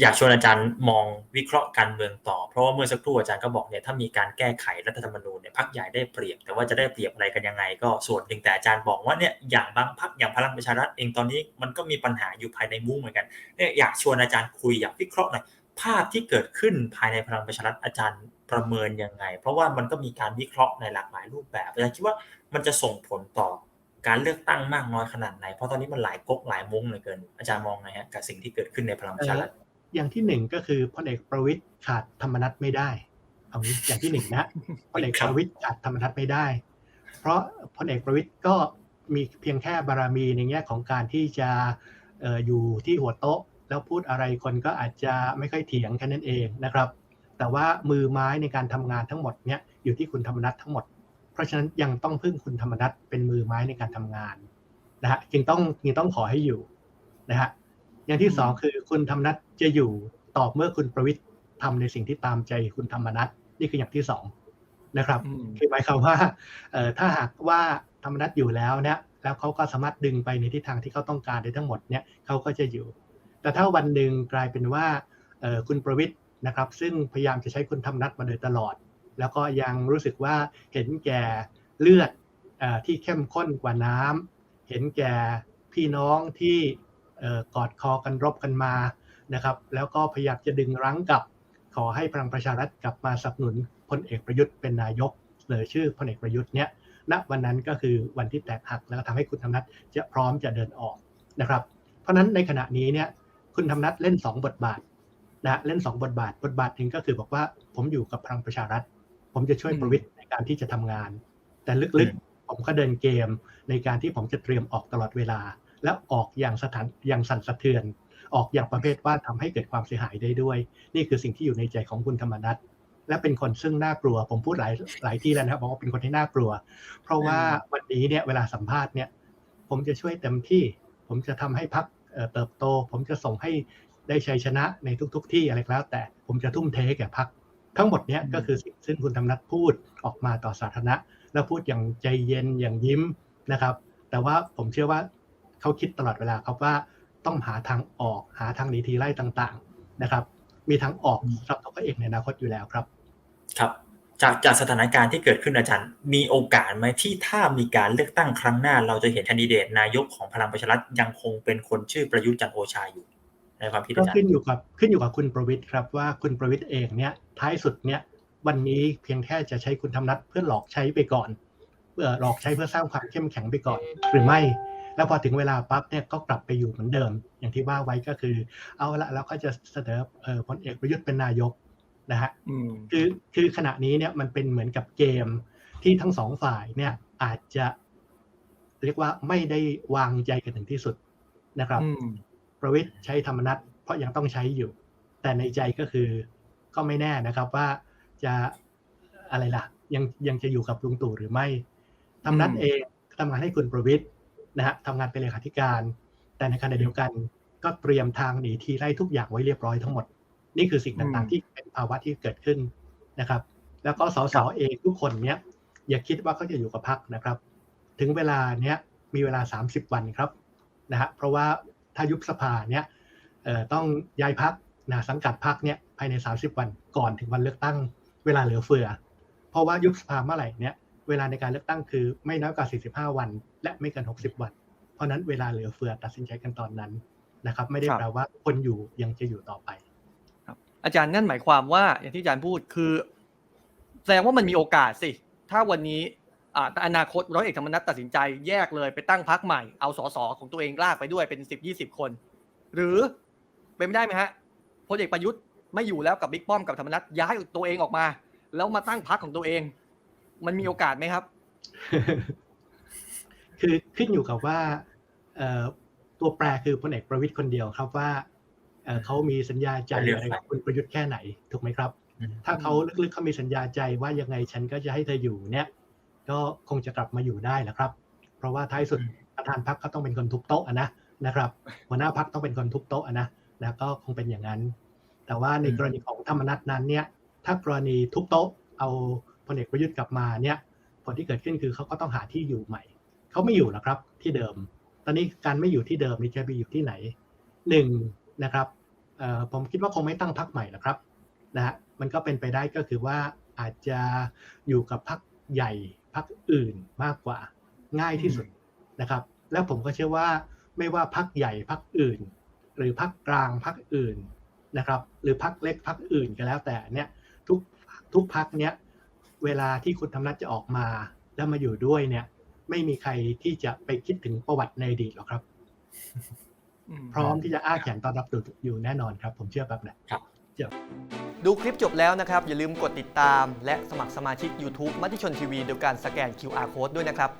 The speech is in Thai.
อยากชวนอาจารย์มองวิเคราะห์การเมืองต่อ เพราะว่าเมื่อสักครู่อาจารย์ก็บอกเนี่ยถ้ามีการแก้ไขรัฐธรรมนูญเนี่ยพักใหญ่ได้เปรียบ แต่ว่าจะได้เปรียบอะไรกันยังไง ก็ส่วนหนึ่งแต่อาจารย์บอกว่าเนี่ยอย่างบางพักอย่างพลังประชารัฐเองตอนนี้มันก็มีปัญหาอยู่ภายในมุ้งเหมือนกันเนี่ยอยากชวนอาจารย์คุยอยากวิเคราะห์หน่อยภาพที่เกิดขึ้นภายในพลังประชารัฐอาจารย์ประเมินยังไง เพราะว่ามันก็มีการวิเคราะห์ในหลากหลายรูปแบบอาจารย์คิดว่ามันจะส่งผลต่อการเลือกตั้งมากน้อยขนาดไหน เพราะตอนนี้มันหลายก๊กหลายมุ้งเหลือเกิน อาจารย์มองไงฮะกับสิ่งที่เกิดขึ้นในพลังประชารัฐ อย่างที่หนึ่งก็คือพลเอกประวิตยขาดธรรมนัตไม่ได้เอางี้อย่างที่หนึ่งนะพลเอกประวิตยขาดธรรมนัตไม่ได้ เพราะพลเอกประวิตยก็มีเพียงแค่บารมีในแง่ของการที่จะเอออยู่ที่หัวโต๊ะ แล้วพูดอะไรคนก็อาจจะไม่ค่อยเถียงแค่นั้นเองนะครับ แต่ว่ามือไม้ในการทำงานทั้งหมดเนี่ยอยู่ที่คุณธรรมนัตทั้งหมด เพราะฉะนั้นยังต้องพึ่งคุณธรรมนัตเป็นมือไม้ในการทำงานนะฮะจึงต้องจึงต้องขอให้อยู่นะฮะ อย่างที่สองคือคุณธรรมนัตจะอยู่ตอบเมื่อคุณประวิทย์ทำในสิ่งที่ตามใจคุณธรรมนัตนี่คืออย่างที่สองนะครับ คือหมายความว่าถ้าหากว่าธรรมนัตอยู่แล้วเนี่ยแล้วเขาก็สามารถดึงไปในทิศทางที่เขาต้องการได้ทั้งหมดเนี่ยเขาก็จะอยู่ แต่ถ้าวันหนึ่งกลายเป็นว่าคุณประวิทย์นะครับ ซึ่งพยายามจะใช้คุณธรรมนัตมาโดยตลอด แล้วก็ยังรู้สึกว่าเห็นแก่เลือดที่เข้มข้นกว่าน้ำเห็นแก่พี่น้องที่ กอดคอกันรบกันมานะครับ แล้วก็พยายามจะดึงรั้งกับขอให้พลังประชารัฐกลับมาสนับสนุนพลเอกประยุทธ์เป็นนายกเสนอชื่อพลเอกประยุทธ์เนี่ยณวันนั้นก็คือวันที่แตกหักแล้วก็ทำให้คุณธรรมนัฐจะพร้อมจะเดินออกนะครับ เพราะฉะนั้นในขณะนี้เนี่ยคุณธรรมนัฐเล่น 2 บทบาทนะเล่น 2 บทบาท บทบาทหนึ่งก็คือบอกว่าผมอยู่กับพลังประชารัฐ ผมจะช่วยประวิทย์ในการที่จะทำงาน แต่ลึกๆผมก็เดินเกมในการที่ผมจะเตรียมออกตลอดเวลา และออกอย่างสถานอย่างสั่นสะเทือน ออกอย่างประเภทว่าทำให้เกิดความเสียหายได้ด้วย นี่คือสิ่งที่อยู่ในใจของคุณธรรมนัฐและเป็นคนซึ่งน่ากลัว ผมพูดหลายหลายที่แล้วนะครับบอกว่าเป็นคนที่น่ากลัว เพราะว่าวันนี้เนี่ยเวลาสัมภาษณ์เนี่ย ผมจะช่วยเต็มที่ ผมจะทำให้พักเติบโต ผมจะส่งให้ได้ชัยชนะในทุก ๆ ที่อะไรแล้ว แต่ผมจะทุ่มเทแก่พักทั้งหมดเนี้ยก็คือสิ่งซึ่งคุณธรรมนัฐพูดออกมาต่อสาธารณะ แล้วพูดอย่างใจเย็นอย่างยิ้มนะครับ แต่ว่าผมเชื่อว่า เขาคิดตลอดเวลาครับว่าต้องหาทางออกหาทางหนีทีไล่ต่างๆนะครับ มีทางออกสำหรับตัวเองในอนาคตอยู่แล้วครับ ครับ จากจากสถานการณ์ที่เกิดขึ้นอาจารย์ มีโอกาสไหมที่ถ้ามีการเลือกตั้งครั้งหน้า เราจะเห็นแคนดิเดตนายกของพลังประชารัฐยังคงเป็นคนชื่อประยุทธ์จันทร์โอชาอยู่ในความคิดอาจารย์ก็ขึ้นอยู่กับขึ้นอยู่กับคุณประวิทย์ครับว่าคุณประวิทย์เองเนี่ยท้ายสุดเนี่ยวันนี้เพียงแค่จะใช้คุณธรรมนัฐเพื่อหลอกใช้ไปก่อนเพื่อหลอกใช้เพื่อสร้างความเข้มแข็งไปก่อนหรือไม่ แล้วพอถึงเวลาปั๊บเนี่ยก็กลับไปอยู่เหมือนเดิม อย่างที่ว่าไว้ก็คือ เอาละแล้วก็จะเสนอพลเอกประยุทธ์เป็นนายกนะฮะคือคือขณะนี้เนี่ยมันเป็นเหมือนกับเกมที่ทั้งสองฝ่ายเนี่ยอาจจะเรียกว่าไม่ได้วางใจกันถึงที่สุดนะครับ ประวิทย์ใช้ธรรมนัตเพราะยังต้องใช้อยู่ แต่ในใจก็คือก็ไม่แน่นะครับว่าจะอะไรล่ะ ยังยังจะอยู่กับลุงตู่หรือไม่ธรรมนัตเองทำงานให้คุณประวิทย์ นะฮะทำงานเป็นเลขาธิการ แต่ในขณะเดียวกันก็เตรียมทางหนีทีไล่ทุกอย่างไว้เรียบร้อยทั้งหมด นี่คือสิ่งต่างๆ ที่เป็นภาวะที่เกิดขึ้นนะครับ แล้วก็สสเองทุกคนเนี้ยอย่าคิดว่าเขาจะอยู่กับพักนะครับ ถึงเวลาเนี้ยมีเวลา 30 วันครับนะฮะเพราะว่าถ้ายุบสภาเนี้ยต้องย้ายพักนะสังกัดพักเนี้ยภายใน 30 วันก่อนถึงวันเลือกตั้งเวลาเหลือเฟือ เพราะว่ายุบสภาเมื่อไหร่เนี้ย เวลาในการเลือกตั้งคือไม่น้อยกว่า 45 วัน และไม่เกิน 60 วัน เพราะนั้นเวลาเหลือเฟือตัดสินใจกันตอนนั้นนะครับ ไม่ได้แปลว่าคนอยู่ยังจะอยู่ต่อไปครับ อาจารย์นั่นหมายความว่า อย่างที่อาจารย์พูดคือ แสดงว่ามันมีโอกาสสิ ถ้าวันนี้อ่าอนาคตร้อยเอกธรรมนัฐตัดสินใจแยกเลยไปตั้งพักใหม่เอาสสของตัวเองลากไปด้วยเป็นสิบยี่สิบคน หรือเป็นไม่ได้ไหมฮะพลเอกประยุทธ์ไม่อยู่แล้วกับบิ๊กป้อมกับธรรมนัฐย้ายตัวเองออกมา แล้วมาตั้งพักของตัวเอง มันมีโอกาสไหมครับ คือขึ้นอยู่กับว่าตัวแปรคือพลเอกประวิทย์คนเดียวครับว่าเขามีสัญญาใจอะไรกับคุณประยุทธ์แค่ไหนถูกไหมครับ ถ้าเขาลึกๆเขามีสัญญาใจว่ายังไงฉันก็จะให้เธออยู่เนี่ย ก็คงจะกลับมาอยู่ได้แหละครับ เพราะว่าท้ายสุดประธานพักก็ต้องเป็นคนทุบโต๊ะนะนะครับหัวหน้าพักต้องเป็นคนทุบโต๊ะนะนะก็คงเป็นอย่างนั้น แต่ว่าในกรณีของธรรมนัตนั้นเนี่ย ถ้ากรณีทุบโต๊ะเอา พลเอกประยุทธ์กลับมาเนี่ยผลที่เกิดขึ้นคือเขาก็ต้องหาที่อยู่ใหม่ เขาไม่อยู่แล้วครับที่เดิม ตอนนี้การไม่อยู่ที่เดิมนี่จะไปอยู่ที่ไหนหนึ่งนะครับเอ่อผมคิดว่าคงไม่ตั้งพักใหม่หรอกครับนะฮะมันก็เป็นไปได้ก็คือว่าอาจจะอยู่กับพักใหญ่พักอื่นมากกว่าง่ายที่สุดนะครับ แล้วผมก็เชื่อว่าไม่ว่าพักใหญ่พักอื่น หรือพักกลางพักอื่นนะครับ หรือพักเล็กพักอื่นก็แล้วแต่เนี่ยทุกทุกพักเนี้ย เวลาที่คุณธรรมนัฐจะออกมา แล้วมาอยู่ด้วยเนี่ย ไม่มีใครที่จะไปคิดถึงประวัติในอดีตหรอกครับอืมพร้อมที่จะอ้าแขนต้อนรับอยู่แน่นอนครับ ผมเชื่อแบบนั้นดูคลิปจบแล้วนะครับ อย่าลืมกดติดตาม และสมัครสมาชิก YouTube มติชนทีวีโดยการสแกน QR Code ด้วยนะครับ